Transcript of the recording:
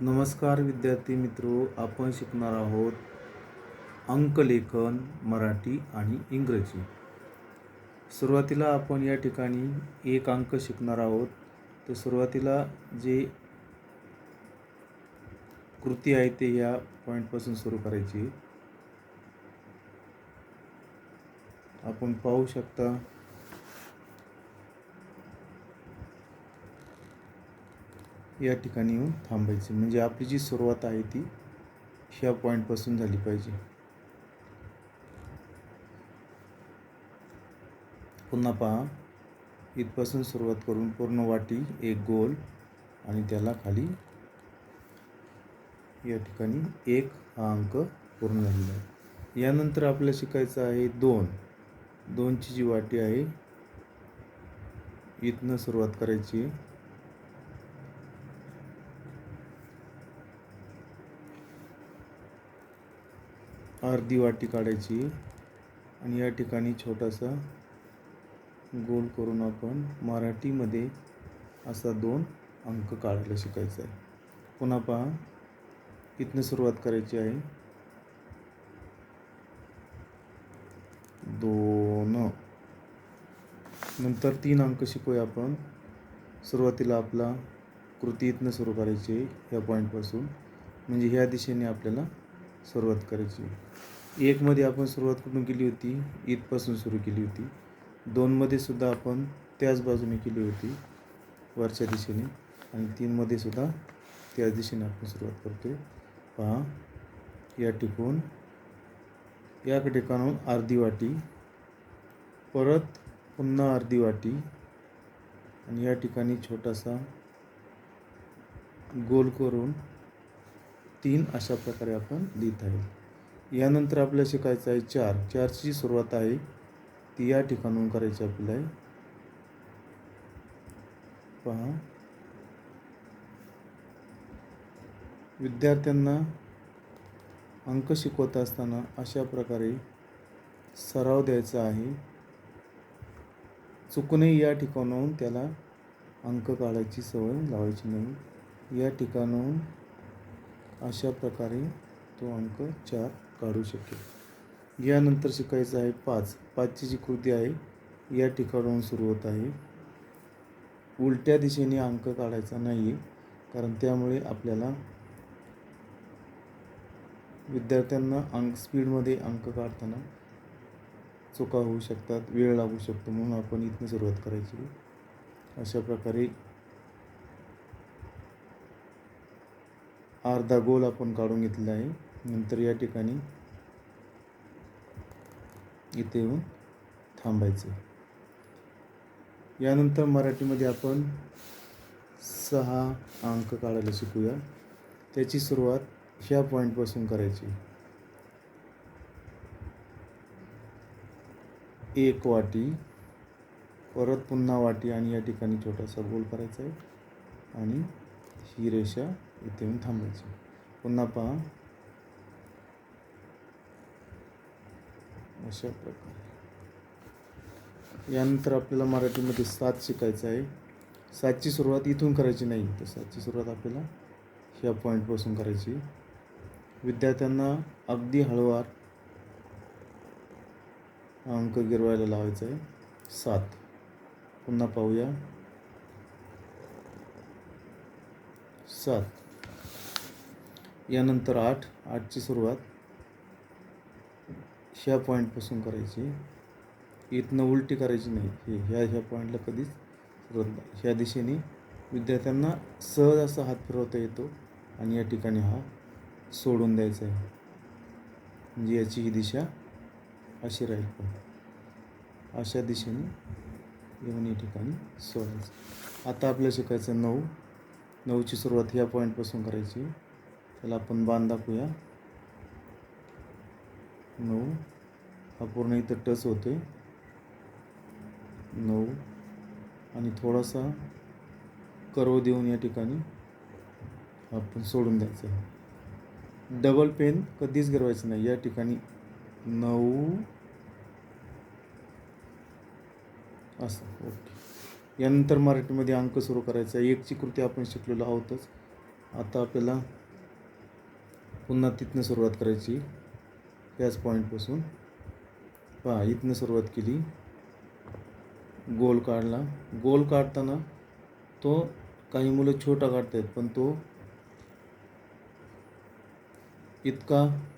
नमस्कार विद्यार्थी मित्रो आपण शिकणार आहोत अंकलेखन मराठी आणि इंग्रजी. सुरुवातीला आपण या ठिकाणी एक अंक शिकणार आहोत. तर सुरुवातीला जे कृती आहे ते या पॉईंटपासून सुरू करायची. आपण पाहू शकता. या ठिकाणी येऊन थांबायचे. म्हणजे आपली जी सुरुवात आहे ती ह्या पॉईंटपासून झाली पाहिजे. पुन्हा पहा. इथपासून सुरुवात करून पूर्ण वाटी एक गोल आणि त्याला खाली या ठिकाणी एक हा अंक पूर्ण झालेला आहे. यानंतर आपल्याला शिकायचं आहे दोन. दोनची जी वाटी आहे इथनं सुरुवात करायची. आहे अर्धी वाटी काढायची आणि या ठिकाणी छोटासा गोल करून आपण मराठीमध्ये असा दोन अंक काढायला शिकायचा आहे. पुन्हा पहा इथनं सुरुवात करायची आहे. दोन. नंतर तीन अंक शिकूया आपण. सुरुवातीला आपला कृती इथनं सुरू करायची आहे ह्या पॉईंटपासून म्हणजे ह्या दिशेने आपल्याला सुरुवात करायची. एकमध्ये आपण सुरुवात कुठून केली होती? इथपासून सुरू केली होती. दोनमध्ये सुद्धा आपण त्याच बाजूने केली होती वरच्या दिशेने. आणि तीनमध्ये सुद्धा त्याच दिशेने आपण सुरुवात करतो पहा या टिकून या ठिकाणाहून अर्धी वाटी परत पुन्हा अर्धी वाटी. आणि या ठिकाणी छोटासा गोल करून तीन अशा प्रकारे आपण लिहित आहे. यानंतर आपल्याला शिकायचं आहे चार. चारची सुरुवात आहे. ती या ठिकाणून करायची आपल्याला. पहा. विद्यार्थ्यांना अंक शिकवत असताना अशा प्रकारे सराव द्यायचा आहे. चुकूनही या ठिकाणाहून त्याला अंक काढायची सवय लावायची नाही. या ठिकाणाहून अशा प्रकारे तो अंक चार काढू शकेल. यानंतर शिकायचं आहे पाच. पाचची जी कृती आहे या ठिकाणाहून सुरू होत आहे. उलट्या दिशेने अंक काढायचा नाही आहे कारण त्यामुळे आपल्याला विद्यार्थ्यांना अंक स्पीडमध्ये अंक काढताना चुका होऊ शकतात वेळ लागू शकतो म्हणून आपण इथनं सुरुवात करायची. अशा प्रकारे अर्धा गोल आपण काढून घेतलेला आहे. नंतर या ठिकाणी इथे येऊन थांबायचं. यानंतर मराठीमध्ये आपण सहा अंक काढायला शिकूया. त्याची सुरुवात ह्या पॉईंटपासून करायची. एक वाटी परत पुन्हा वाटी आणि या ठिकाणी छोटासा गोल करायचा आहे. आणि ही रेषा इथे येऊन थांबायची. पुन्हा पहा. अशा प्रकारे. यानंतर आपल्याला मराठीमध्ये सात शिकायचं आहे. सातची सुरुवात इथून करायची नाही. तर सातची सुरुवात आपल्याला ह्या पॉईंटपासून करायची. विद्यार्थ्यांना अगदी हळूवार अंक गिरवायला लावायचा आहे. सात. पुन्हा पाहूया. सात. यानंतर आठ आठची सुरुवात. ह्या पॉईंटपासून करायची. इथनं उलटी करायची नाही. हे ह्या ह्या पॉईंटला कधीच सुरुवात ह्या दिशेने विद्यार्थ्यांना सहज असा हात फिरवता येतो आणि या ठिकाणी हा सोडून द्यायचा आहे. म्हणजे याची ही दिशा अशी राहील पण. अशा दिशेने येऊन या ठिकाणी सोडायचं. आता आपल्याला शिकायचं नऊ नऊची सुरुवात या पॉईंटपासून करायची. त्याला आपण बांध दाखवूया. नऊ. हा पूर्ण इथं टच होते नऊ. आणि थोडासा कर्व देऊन या ठिकाणी आपण सोडून द्यायचं आहे. डबल पेन कधीच गिरवायचं नाही. या ठिकाणी नऊ. असं ओके. यानंतर मराठीमध्ये अंक सुरू करायचा. एकची कृती आपण शिकलेलो आहोतच. आता आपल्याला पुन्हा तिथनं सुरुवात करायची. त्याच पॉईंटपासून. पहा इथनं सुरुवात केली. गोल काढला. गोल काढताना तो काही मुलं छोटा काढतायत पण तो इतका